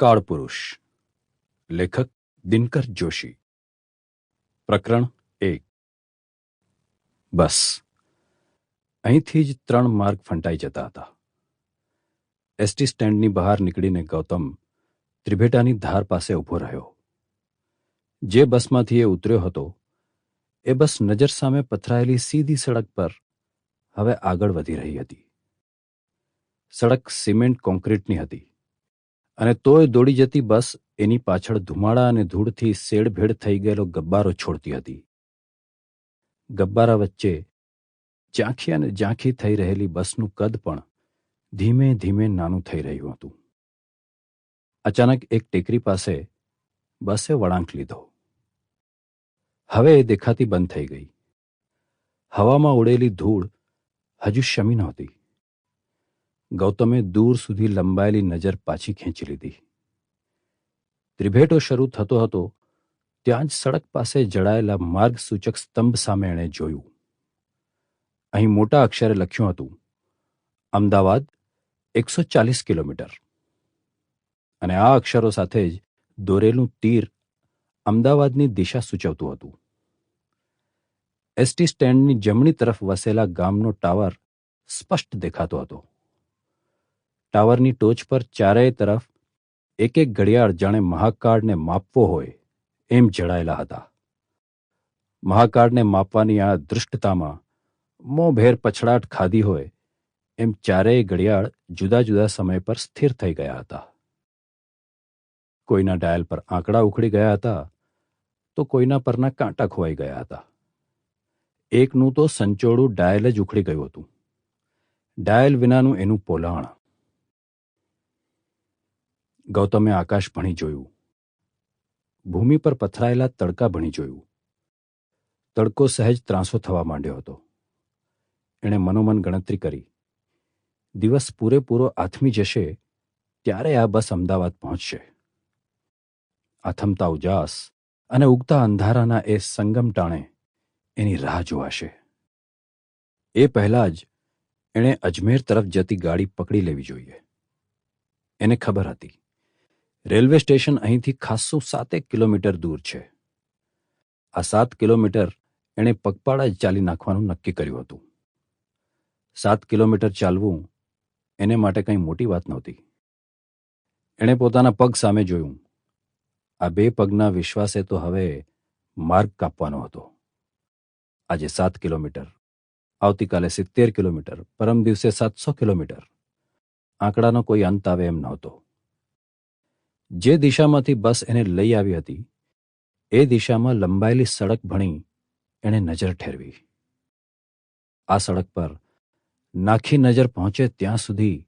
કાળપુરુષ. લેખક દિનકર જોશી. પ્રકરણ એક. બસ. અહીંથી જ ત્રણ માર્ગ ફંટાઈ જતા હતા. એસટી સ્ટેન્ડની બહાર નીકળીને ગૌતમ ત્રિભેટાની ધાર પાસે ઊભો રહ્યો. જે બસમાંથી એ ઉતર્યો હતો, એ બસ નજર સામે પથરાયેલી સીધી સડક પર હવે આગળ વધી રહી હતી. સડક સિમેન્ટ કોન્ક્રીટની હતી. અને તોય દોડી જતી બસ એની પાછળ ધુમાડા અને ધૂળથી શેડભેડ થઈ ગયેલો ગબ્બારો છોડતી હતી. ગબ્બારા વચ્ચે ઝાંખી અને ઝાંખી થઈ રહેલી બસનું કદ પણ ધીમે ધીમે નાનું થઈ રહ્યું હતું. અચાનક એક ટેકરી પાસે બસે વળાંક લીધો. હવે એ દેખાતી બંધ થઈ ગઈ. હવામાં ઉડેલી ધૂળ હજુ શમી નહોતી. ગૌતમે દૂર સુધી લંબાયેલી નજર પાછી ખેંચી લીધી. ત્રિભેટો શરૂ થતો હતો, ત્યાં જ સડક પાસે જડાયેલા માર્ગસૂચક સ્તંભ સામે એણે જોયું. અહીં મોટા અક્ષરે લખ્યું હતું, અમદાવાદ એકસો ચાલીસ કિલોમીટર. અને આ અક્ષરો સાથે જ દોરેલું તીર અમદાવાદની દિશા સૂચવતું હતું. એસટી સ્ટેન્ડની જમણી તરફ વસેલા ગામનો ટાવર સ્પષ્ટ દેખાતો હતો. ટાવરની ટોચ પર ચારેય તરફ એક એક ઘડિયાળ જાણે મહાકાળને માપવો હોય એમ જડાયેલા હતા. મહાકાળને માપવાની આ દૃષ્ટતામાં મોંભેર પછડાટ ખાધી હોય એમ ચારેય ઘડિયાળ જુદા જુદા સમય પર સ્થિર થઈ ગયા હતા. કોઈના ડાયલ પર આંકડા ઉખડી ગયા હતા તો કોઈના પરના કાંટા ખોવાઈ ગયા હતા. એકનું તો સંચોડું ડાયલ જ ઉખડી ગયું હતું. ડાયલ વિનાનું એનું પોલાણ ગૌતમે આકાશ ભણી જોયું. ભૂમિ પર પથરાયેલા તડકા ભણી જોયું. તડકો સહેજ ત્રાંસો થવા માંડ્યો હતો. એણે મનોમન ગણતરી કરી. દિવસ પૂરેપૂરો આથમી જશે, ત્યારે આ બસ અમદાવાદ પહોંચશે. આથમતા ઉજાસ અને ઉગતા અંધારાના એ સંગમ ટાણે એની રાહ જોવાશે. એ પહેલાં જ એણે અજમેર તરફ જતી ગાડી પકડી લેવી જોઈએ. એને ખબર હતી. રેલવે સ્ટેશન અહીંથી ખાસ્સું સાતેક કિલોમીટર દૂર છે. આ સાત કિલોમીટર એણે પગપાળા જ ચાલી નાખવાનું નક્કી કર્યું હતું. સાત કિલોમીટર ચાલવું એને માટે કંઈ મોટી વાત નહોતી. એણે પોતાના પગ સામે જોયું. આ બે પગના વિશ્વાસે તો હવે માર્ગ કાપવાનો હતો. આજે સાત કિલોમીટર, આવતીકાલે સિત્તેર કિલોમીટર, પરમ દિવસે સાતસો કિલોમીટર. આંકડાનો કોઈ અંત આવે એમ નહોતો. જે દિશામાંથી બસ એને લઈ આવી હતી, એ દિશામાં લંબાયેલી સડક ભણી એણે નજર ઠેરવી. આ સડક પર નાખી નજર પહોંચે ત્યાં સુધી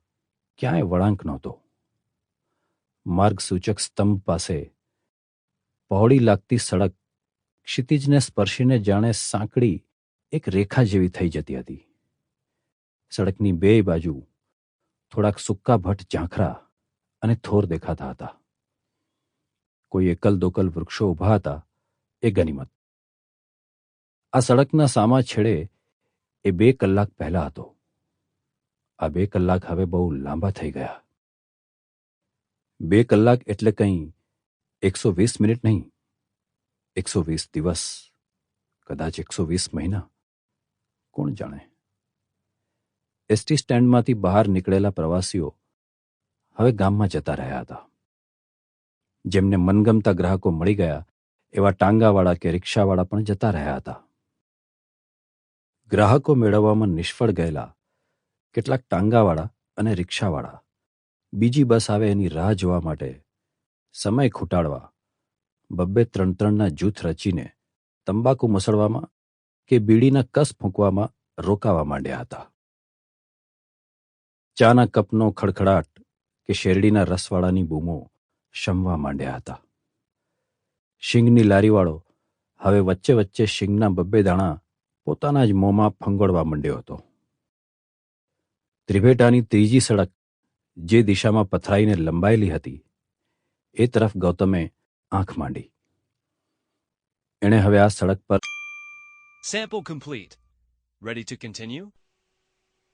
ક્યાંય વળાંક નહોતો. માર્ગસૂચક સ્તંભ પાસે પહોળી લાગતી સડક ક્ષિતિજને સ્પર્શીને જાણે સાંકડી એક રેખા જેવી થઈ જતી હતી. સડકની બે બાજુ થોડાક સુક્કા ભટ્ટ ઝાંખરા અને થોર દેખાતા હતા. કોઈ એકલ દોકલ વૃક્ષો ઊભા હતા, એ ગનિમત. આ સડકના સામા છેડે એ બે કલાક પહેલા હતો. આ બે કલાક હવે બહુ લાંબા થઈ ગયા. બે કલાક એટલે કંઈ એકસો વીસ મિનિટ નહીં. એકસો વીસ દિવસ, કદાચ એકસો વીસ મહિના. કોણ જાણે? એસટી સ્ટેન્ડમાંથી બહાર નીકળેલા પ્રવાસીઓ હવે ગામમાં જતા રહ્યા હતા. જેમને મનગમતા ગ્રાહકો મળી ગયા, એવા ટાંગાવાળા કે રિક્ષાવાળા પણ જતા રહ્યા હતા. ગ્રાહકો મેળવવામાં નિષ્ફળ ગયેલા કેટલાક ટાંગાવાળા અને રિક્ષાવાળા. બીજી બસ આવે એની રાહ જોવા માટે સમય ખૂટાડવા, બબ્બે ત્રણ ત્રણના જૂથ રચીને તંબાકુ મસળવામાં કે બીડીના કસ ફૂંકવામાં રોકાવા માંડ્યા હતા. ચાના કપનો ખડખડાટ કે શેરડીના રસવાળાની બૂમો શમવા માંડ્યા હતા. શિંગની લારીવાળો હવે વચ્ચે વચ્ચે શિંગના બબ્બે દાણા પોતાના જ મોંમાં ફંગોળવા માંડ્યો હતો. ત્રિભેટાની ત્રીજી સડક જે દિશામાં પથરાઈને લંબાયેલી હતી, એ તરફ ગૌતમે આંખ માંડી. એણે હવે આ સડક પર sample complete ready to continue?